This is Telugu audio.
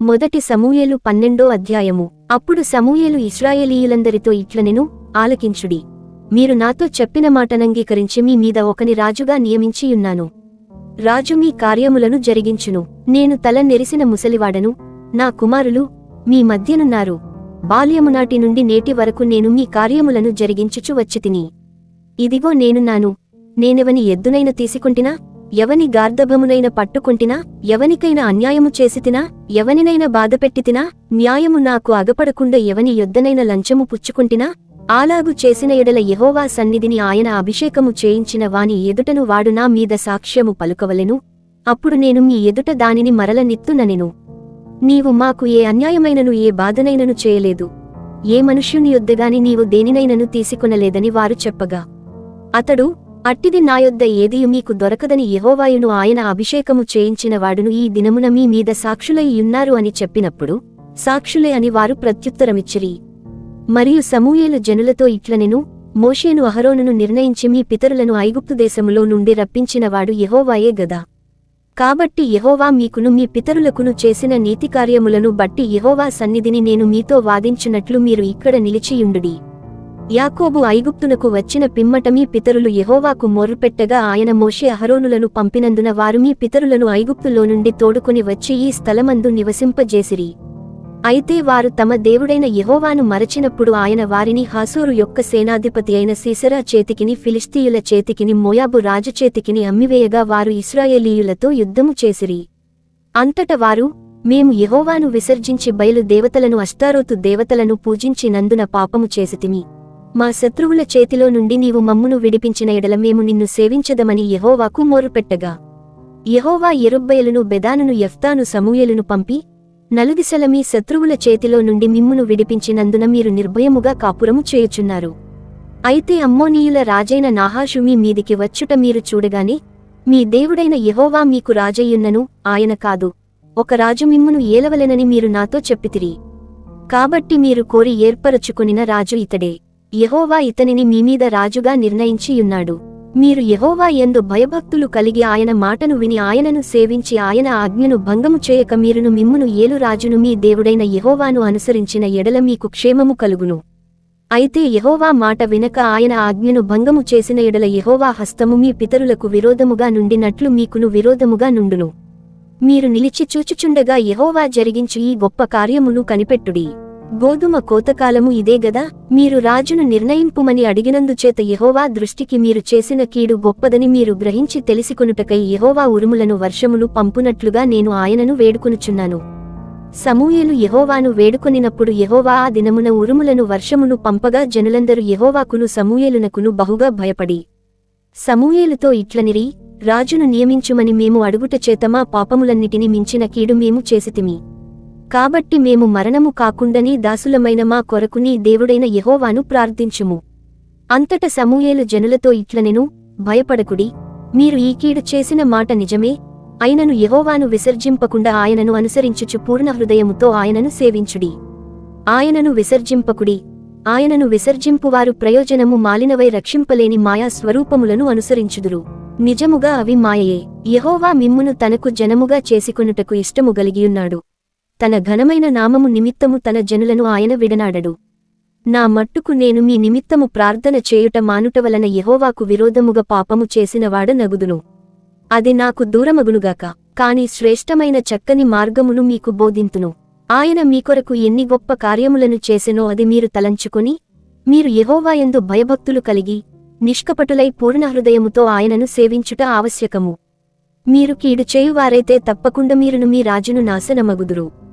మొదటి సమూయేలు పన్నెండో అధ్యాయము. అప్పుడు సమూయేలు ఇస్రాయేలీయులందరితో ఇట్లనెను ఆలకించుడి. మీరు నాతో చెప్పిన మాటనంగీకరించి మీ మీద ఒకని రాజుగా నియమించియున్నాను. రాజు మీ కార్యములను జరిగించును. నేను తల నెరిసిన ముసలివాడను నా కుమారులు మీ మధ్యనున్నారు. బాల్యమునాటి నుండి నేటి వరకు నేను మీ కార్యములను జరిగించుచు వచ్చితిని ఇదిగో నేనున్నాను నేనెవని ఎద్దునైన తీసుకుంటినా? ఎవని గార్ధభమునైన పట్టుకుంటినా ఎవనికైనా అన్యాయము చేసితినా ఎవనినైనా బాధపెట్టితినా న్యాయము నాకు అగపడకుండా ఎవని యొద్దనైన లంచము పుచ్చుకుంటినా ఆలాగు చేసిన ఎడల యహోవా సన్నిధిని ఆయన అభిషేకము చేయించిన వాని ఎదుటను వాడు నా మీద సాక్ష్యము పలుకవలెను. అప్పుడు నేను మీ ఎదుట దానిని మరల నిత్తుననెను. నీవు మాకు ఏ అన్యాయమైనను ఏ బాధనైనను చేయలేదు. ఏ మనుష్యుని యొద్దగాని నీవు దేనినైనను తీసుకొనలేదని వారు చెప్పగా. అతడు అట్టిది నాయొద్ద ఏదియు మీకు దొరకదని యహోవాయును ఆయన అభిషేకము చేయించిన వాడును ఈ దినమున మీ మీద సాక్షులై యున్నారు అని చెప్పినప్పుడు సాక్షులే అని వారు ప్రత్యుత్తరమిచ్చిరి. మరియు సమూయేలు జనులతో ఇట్లనెను మోషేను అహరోనును నిర్ణయించి మీ పితరులను ఐగుప్తు దేశములో నుండి రప్పించినవాడు యహోవాయే గదా. కాబట్టి యహోవా మీకును మీ పితరులకును చేసిన నీతికార్యములను బట్టి యహోవా సన్నిధిని నేను మీతో వాదించినట్లు మీరు ఇక్కడ నిలిచియుండుడి. యాకోబు ఐగుప్తునకు వచ్చిన పిమ్మట మీ పితరులు యహోవాకు మొర్రుపెట్టగా ఆయన మోషే అహరోనులను పంపినందున వారు మీ పితరులను ఐగుప్తులో నుండి తోడుకుని వచ్చి ఈ స్థలమందు నివసింపజేసిరి. అయితే వారు తమ దేవుడైన యహోవాను మరచినప్పుడు ఆయన వారిని హాసూరు యొక్క సేనాధిపతి అయిన సీసరా చేతికిని ఫిలిస్తీయుల చేతికిని మోయాబు రాజు చేతికిని అమ్మివేయగా వారు ఇస్రాయేలీయులతో యుద్ధము చేసిరి. అంతట వారు మేము యహోవాను విసర్జించి బయలు దేవతలను అష్టారోతు దేవతలను పూజించినందున పాపము చేసితిమి మా శత్రువుల చేతిలో నుండి నీవు మమ్మును విడిపించిన ఎడల మేము నిన్ను సేవించదమని యహోవాకు మోరుపెట్టగా. యహోవా ఎరుబ్బయలును బెదానును ఎఫ్తాను సమూయేలును పంపి నలుదిశల మీ శత్రువుల చేతిలో నుండి మిమ్మును విడిపించినందున మీరు నిర్భయముగా కాపురము చేయుచున్నారు. అయితే అమ్మోనీయుల రాజైన నాహాషు మీ మీదికి వచ్చుట మీరు చూడగానే మీ దేవుడైన యహోవా మీకు రాజయ్యున్నను ఆయన కాదు. ఒక రాజు మిమ్మును ఏలవలెనని మీరు నాతో చెప్పితిరి. కాబట్టి మీరు కోరి ఏర్పరచుకొనిన రాజు ఇతడే. యహోవా ఇతనిని మీమీద రాజుగా నిర్ణయించియున్నాడు. మీరు యహోవా ఎందు భయభక్తులు కలిగి ఆయన మాటను విని ఆయనను సేవించి ఆయన ఆజ్ఞను భంగము చేయక మీరును మిమ్మును ఏలు రాజును మీ దేవుడైన యహోవాను అనుసరించిన ఎడల మీకు క్షేమము కలుగును. అయితే యహోవా మాట వినక ఆయన ఆజ్ఞను భంగము చేసిన ఎడల యెహోవా హస్తము మీ పితరులకు విరోధముగా నుండినట్లు మీకును విరోధముగా నుండును. మీరు నిలిచి చూచుచుండగా యహోవా జరిగించు ఈ గొప్ప కార్యమును కనిపెట్టుడి. గోధుమ కోతకాలము ఇదే గదా మీరు రాజును నిర్ణయింపుమని అడిగినందుచేత యహోవా దృష్టికి మీరు చేసిన కీడు గొప్పదని మీరు గ్రహించి తెలిసికొనుటకై యహోవా ఉరుములను వర్షములు పంపునట్లుగా నేను ఆయనను వేడుకొనుచున్నాను. సమూయేలు యహోవాను వేడుకొనినప్పుడు యహోవా ఆ దినమున ఉరుములను వర్షమును పంపగా జనులందరూ యహోవాకును సమూయేలునకును బహుగా భయపడి సమూయేలుతో ఇట్లనిరి రాజును నియమించుమని మేము అడుగుట చేతమా పాపములన్నిటిని మించిన కీడు మేము చేసితిమి. కాబట్టి మేము మరణము కాకుండని దాసులమైన మా కొరకుని దేవుడైన యహోవాను ప్రార్థించుము. అంతట సమూయేలు జనులతో ఇట్లనెను భయపడకుడి మీరు ఈ కీడు చేసిన మాట నిజమే అయినను యహోవాను విసర్జింపకుండా ఆయనను అనుసరించుచు పూర్ణ హృదయముతో ఆయనను సేవించుడి. ఆయనను విసర్జింపకుడి ఆయనను విసర్జింపువారు ప్రయోజనము మాలినవై రక్షింపలేని మాయా స్వరూపములను అనుసరించుదురు. నిజముగా అవి మాయయే. యహోవా మిమ్మును తనకు జనముగా చేసుకొనుటకు ఇష్టము గలిగియున్నాడు. తన ఘనమైన నామము నిమిత్తము తన జనులను ఆయన విడనాడడు. నా మట్టుకు నేను మీ నిమిత్తము ప్రార్థన చేయుట మానుట వలన విరోధముగా పాపము చేసినవాడ నగుదును. అది నాకు దూరమగునుగాక. కాని శ్రేష్టమైన చక్కని మార్గమును మీకు బోధింతును. ఆయన మీకొరకు ఎన్ని గొప్ప కార్యములను చేసెనో అది మీరు తలంచుకుని మీరు యహోవాయందు భయభక్తులు కలిగి నిష్కపటులై పూర్ణ హృదయముతో ఆయనను సేవించుట ఆవశ్యకము. మీరు కీడు చేయువారైతే తప్పకుండా మీరును మీ రాజును నాశనమగుదురు.